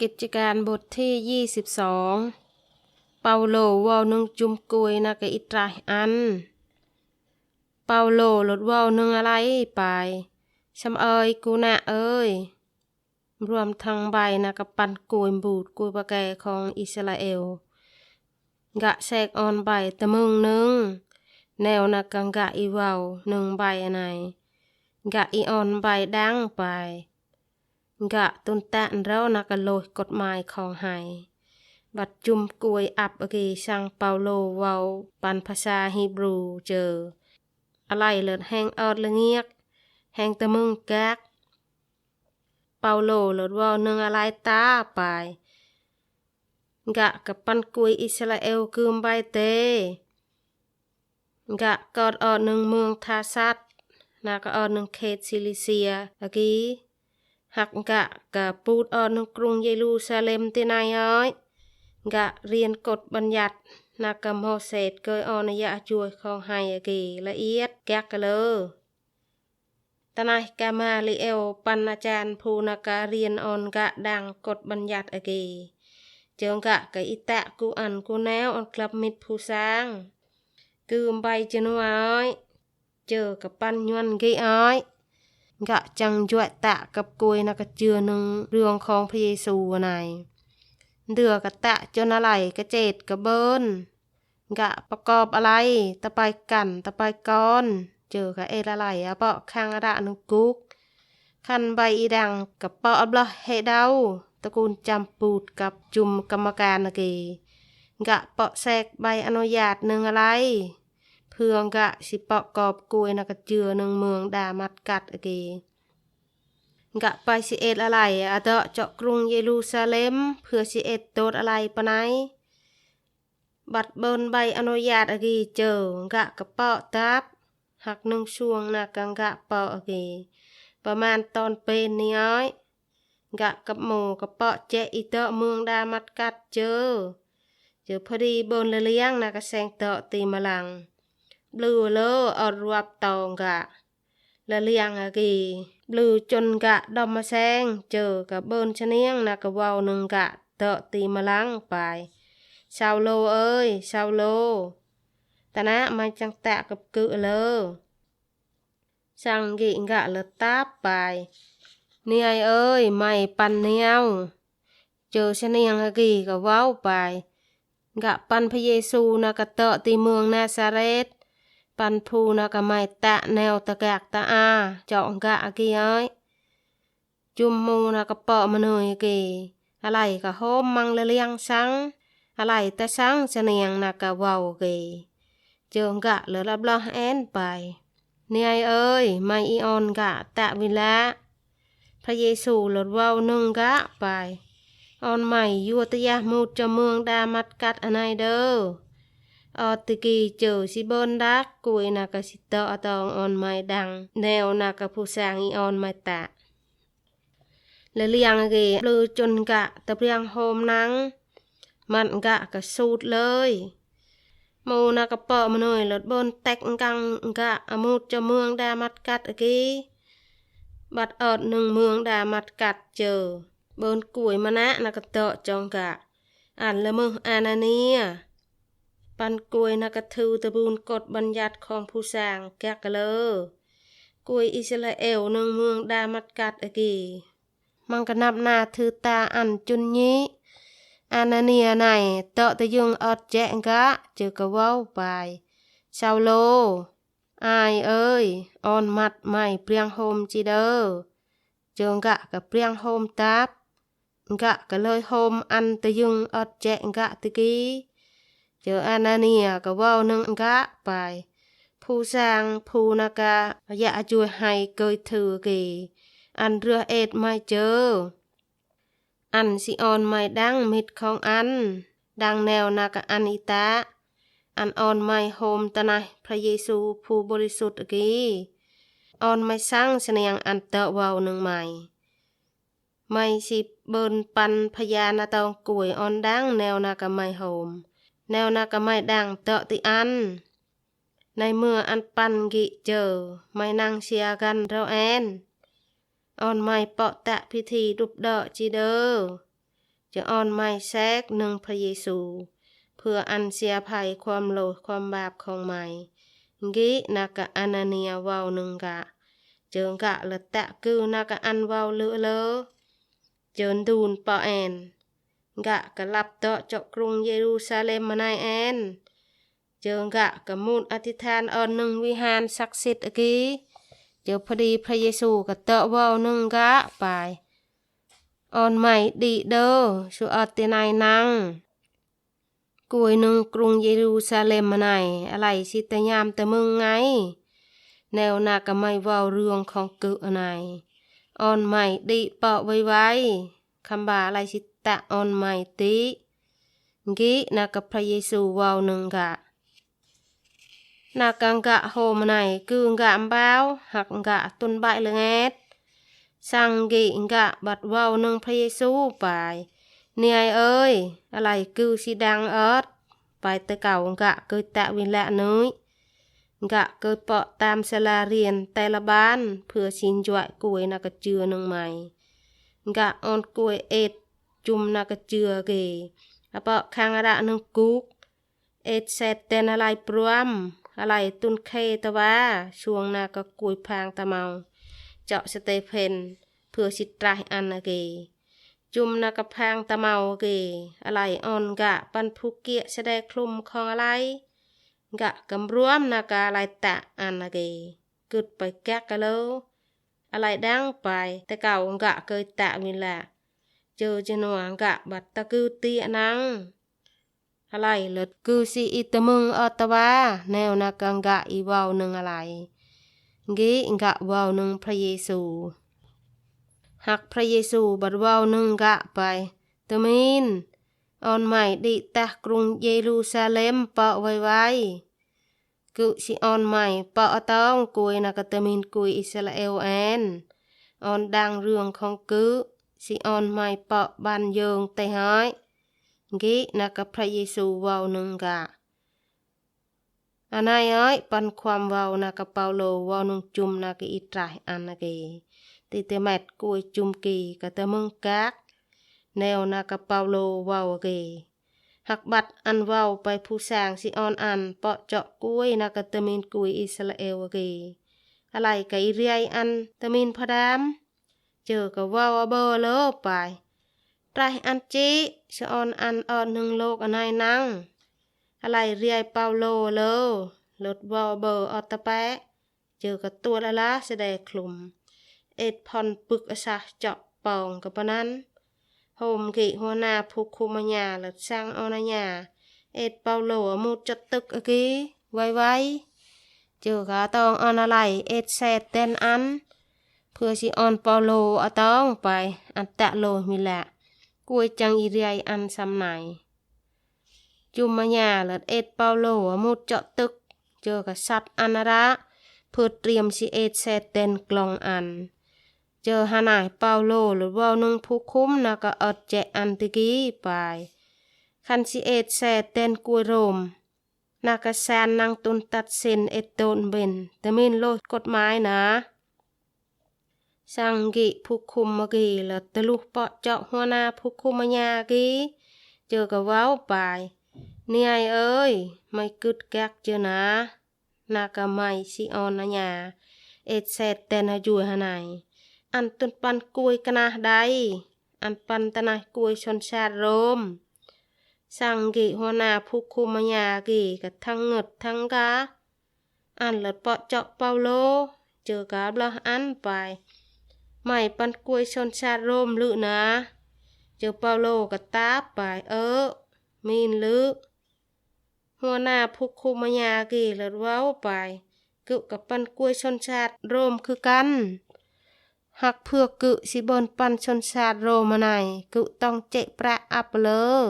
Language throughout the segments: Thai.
กิจการบทที่ 22 เปาโลว้านึงจุมกุยนะกอิตรายอัน เปาโลลดว้านึงอะไรไปชำเอยกูนะเอ้ย รวมทั้งใบนะกปันกุยบูดกุยปะแกของอิสราเอล กะแซกออนใบตะมึงนึง แนวนะกังกะอีว้าหนึ่งใบอันไหนกะอีออนใบดังไป กะตุนแตะแล้วนักโลยกฎหมายของไฮบัดจุมกวยอับอกีสังเปาโลเวาปันภาษาฮีบรูเจอ อะไรเลิศแหงออดละเงียก แหงตะมึงแก๊กเปาโลเลิศว่านึงอะไรตาไปกะกับปันกุยอิสราเอลคืมใบเตกะกอดออดหนึ่งเมืองทาซัดนากออดหนึ่งเขตซิลิเซียอกี หักกะกะปูดออดหนึ่งกรุงเยรูซาเล็มที่นายอ้อยกะเรียนกฎบัญญัตินากำโฮเศษเกยออนยะจวยของไฮอกีละเอียดแกกกะเลยตนายกามาลิเอลปันอาจารย์ภูนากาเรียนออนกะดังกฎบัญญัติอกีเจิงกะกะอิตะกูอันกูแนวออนกลับมิดผู้สร้าง คืมใบจนวอ้อยเจอ กะจังจวดตะกับกวยนักเจือหนึ่งเรื่องของพระเยซูไหนเดือกะตะจนอะไรกะเจดกะเบินกะประกอบอะไรตะไปกันตะไปก้อน เจอกะเอดอะไรอะเปาะข้างอะดะนึงกุกคันใบอีดังกับเปาะอับละเฮเดาตระกูลจำปูดกับจุมกรรมการนะเกกะเปาะแซกใบอนุญาตหนึ่งอะไร ហឿងកសិបកកបគួយណកជឿនឹងមឿងដាមាត់កាត់គេកបៃសិអេតអឡៃអតចកក្រុងយេរូសាឡេមភឿសិអេតតូតអឡៃបណៃបាត់បូនបៃអនុញ្ញាតអគីជើកកបោតាបហាក់នឹងសួងណកង្កបោអគីប្រមាណតនពេលនេះហើយកកមោកបោចេអ៊ីតមឿងដាមាត់កាត់ជើជើភរីបូនលលៀងណកសែងតទីមឡាំង บลูเปาะเจอีเอามับนละเลี้ยงนากระแซงเตาะตีมะลังบลูเลอรวบตองกะละเลียงอากีบลูจนกะดอมมาแซงเจอกับเบินชะเนียงนากะวาหนึ่งกะเตะตีมะลังไปชาวโลเอ้ยชาวโลตะนะมาจังแตะกับกึเลอสังกิงกะละตาไปเนียเอ้ยไม่ปันเนียวเจอชะเนียงอากีกะว้าไปกะปันพระเยซูนากะเตะตีเมืองนาซาเรต ปันพูนากะไม่ตะแนวตะกากตะอาเจาะกะกีอ้อยจุมมูนากะเปาะมะเนยเกอะไรกะโฮมมังลเลียงสังอะไรตะสังเสนียงนากะเว้าเกเจิงกะเลือรับลอแอนไปเนี่ยเอ้ยไม่อีออนกะตะวิละพระเยซูลดเว้าหนึ่งกะไปออนใหม่ยัวตยะมูดจะเมืองดามัดกัดอันไนเด้อออตกีเจอสิเบินเด้อ otikijousibodak kui nakasito atong on mai dang neo nakapusangi on mai ta le liang ge លឺជនកៈតព្រៀងហោមណាំងម៉ាត់កៈកសូតលើយមូនកពមនុយលត់បនតែកកាំងកៈអមូតចមឿងដាម៉ាត់កាត់អគីបាត់អត់នឹងមឿងដាម៉ាត់កាត់ជើបនគួយម៉ណាណកតចងកៈអានលមើអានានី เมืองดามัดกัดเจอ เบินกุยมานะนักเตาะจองกะอ่านละมึงอานาเนียปันกุยนักทือตะบูนกฎบัญญัติของผู้สร้างแกกะเลอกุยอิสราเอลหนึ่งเมืองดามัดกัดอกีมันก็นับหน้าถือตาอันจุนยีอานาเนียไหนเตาะตะยุงออดแจ้งกะเจอกะเว้าไปชาวโล อายเอ้ยออนมัดไม่เปรียงโฮมจีเดอเจิงกะกับเปรียงโฮมตับ กะก็เลยโฮมอันตะยุงอดแจงกะตะกี้ เจออานาเนียก็ว้านึงกะไปผู้สร้างผู้นากะอยากช่วยให้เกยถือกีอันเรือเอ็ดไม่เจอ อันสิออนไม่ดังมิดของอัน ดังแนวนากะอันอิตาอันออนไม่โฮมตะนายพระเยซูผู้บริสุทธิ์กีออนไม่สร้างเสนียงอันเตะว้าหนึ่งใหม่ไม่สิเบินปันพยานาตองกวยออนดังแนวนากะไม่โฮม แนวนากะไม่ดังเตะติอัน ในเมื่ออันปันกิเจอไม่นั่งเชียร์กันเราแอนออนไม่เปาะแตะพิธีดุบเดาะจีเดอจะอ่อนไม้แทกหนึ่งพระเยซู เพื่ออันเสียภัยความโลภความบาปของใหม่งี้นักะอนาเนียว้าหนึ่งกะ เจิงกะละตะคือนักะอันว้าเลอะเลอเจินดูนปอแอน กะกะลับเตาะเจาะกรุงเยรูซาเล็มมานายแอนเจิงกะกะมูลอธิษฐานอ่อนหนึ่งวิหารศักดิ์สิทธิ์อกีเจอพอดีพระเยซูกะเตาะว้าหนึ่งกะไปอ่อนใหม่ดีเด้อชัวอตินายนังกวยหนึ่งกรุงเยรูซาเล็มมาไหนอะไรสิตยามแต่มึงไง แนวนาก็ไม่ว้าเรื่องของกึอะไรอ่อนใหม่ดีเปาะไว้ไว้คำบาอะไรสิ ตะออนใหม่ติงี้นากับพระเยซูว้าหนึ่งกะนากังกะโฮมไหนคืองะบ้าวหักกะตุนใบเลยแงดสังกิงะบัดว้าหนึ่งพระเยซูไปเนียเอ้ยอะไรคือสิดังเอิดไปต่เก่ากะเกิดตะวินละนุ้ยกะเกิดเปาะตามสลาเรียนแต่ละบ้านเพื่อชินจวะกวยนักเจือหนึ่งใหม่กะออนกวยเอ็ด จุมนักเจือเกอเปาะคางระนึงกุกเอ็ดเซตเตนอะไรปรวมอะไรตุนเคตะวาช่วงนาก็กุยพางตะเมา เจาะสเตเพนเพื่อสิตรายอันเกจุมนากระพางตะเมาเกอะไรอ่อนกะปันภูเกียแสดงคลุมของอะไรกะกำรวมนากาอะไรตะอันเกกึดไปแกกกะโลอะไรดังไปแต่เก่ากะเคยตะวิละ เจอจนวงกะบัดตะกือเตียนังอะไรเลิดกือสิอิตะมึงอตวาแนวนากังกะอีวาวหนึ่งอะไรงี้กะวาวหนึ่งพระเยซูหักพระเยซูบัดว้าหนึ่งกะไปเตมินออนใหม่ดิตะกรุงเยรูซาเล็มเปาะไว้ไว้กุสิออนใหม่เปาะต้องกุยนักเตมินกุยอิสราเอลแอนออนดังเรื่องของกุ สิออนไม่เปาะบันเยิงแต่หายกินักพระเยซูวาวนึงกะอันนายเอ้ยปันความวาวนักเปาโลวาวนึงจุมนักอิตรายอันนักตีเตมัดกุยจุมกีกะเตมึงกักแนวนักเปาโลวาวเกหักบัตรอันวาวไปผู้สางสิออนอันเปาะเจาะกุยนักเตมินกุยอิสราเอลเกอะไรกะอิเรียอันเตมินพระดาม เจอกับว่าเบอร์เลไปไตรอันจีชอนอันออนหนึ่งโลกอนายนังอะไรเรียเปาโลโลอลดวอเบอร์ออตะแปะเจอกับตัวละละแสดงคลุม เอ็ดพอนปึกอสาเจาะปองกับปนั้นโฮมกิหัวนาผูกคุมญาหลดสร้างอนาญาเอ็ดเปาโลมุดจัดตึกอกี้ไว้ไว้เจอกับตองอนอะไรเอ็ดแสดเต้นอัน เพื่อสิออนเปาโลอต้องไปอันตะโลมีแหละกวยจังอีเรียอันสำไหนจุมญาหลัดเอ็ดเปาโลมูเจาะตึก เจอกับสัตว์อนาระเพื่อเตรียมสิเอ็ดแซดเตนกลองอัน เจอฮานายเปาโลหรือว่านึงผู้คุ้มนะก็อดแจอันติกีไปคันสิเอ็ดแซเต้นกุยรมนากะแซนนางตุนตัดสินเอ็ดโตนเบนแต่มินโลดกฎหมายนะ สังกิผู้คุมมกีละตะลุกปะเจาะหัวนาผู้คุมมญากีเจอกับว้าวไปเนี่ยเอ้ย ไม่กึดแกกเจอนะนากะไม่สิออนนะญาเอ็ดแซเต้นาจุยหานายอันตุนปันกุยกนาใดอันปันตนากุยชนชาติโรม สังกิหัวนาผู้คุมยากีกับทั้งเงิดทั้งกาอันเลิดปาะเจาะเปาโล เจอกาบละอันไป ไม่ปันกุยชนชาติโรมลือนะ เจอเปาโลกับตาไปเออมีนลือหัวหน้าผู้คุมยากีลิดเว้าไปกึกับปันกุยชนชาติโรมคือกันหักเพื่อกึสิบนปันชนชาติโรมาไนกึต้องเจประอับเลอ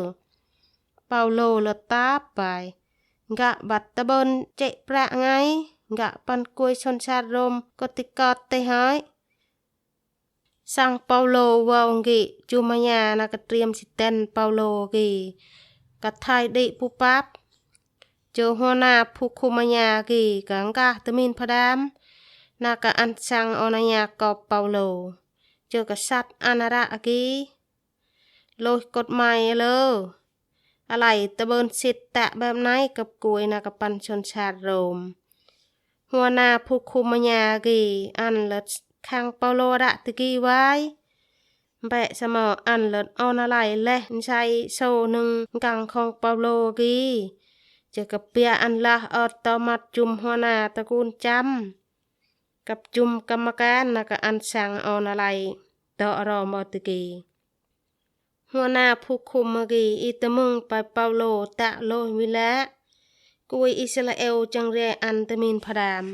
เปาโลละตาไปกะบัตตะบนเจประไงกะปันกุยชนชาติโรมกติกอดเตหาย สังเปาโลวองกิจูมายานักเตรียมสิเตนเปาโลกีกะไทยดิปุปับเจอหัวหน้าผู้คุมยากีกังกะตะมินพะดามนา ka an sang onanya ko Paulo. Jo ka sat anara agi. โลยกฎหมายเลยอะไรตะเบินสิทธแตะแบบไหนกับกวยนากับปันชนชาติโรม หัวหน้าผู้คุมมญากีอันเลิศ ข้างเปาโลดะตะกี้ไว้แบะสมออันเลิศออนอะไรและใช้โซหนึ่งกังของเปาโลกีจะกับเปียอันละออดต่อมัดจุมหัวหน้าตระกูลจำกับจุมกรรมการนะกอันสั่งออนอะไรต่อรอมอตะกี้หัวหน้าผู้คุมเมื่อกี้อีตมึงไปเปาโลตะโลวิละกุยอิสราเอลจังเรอันตะมินพระดาม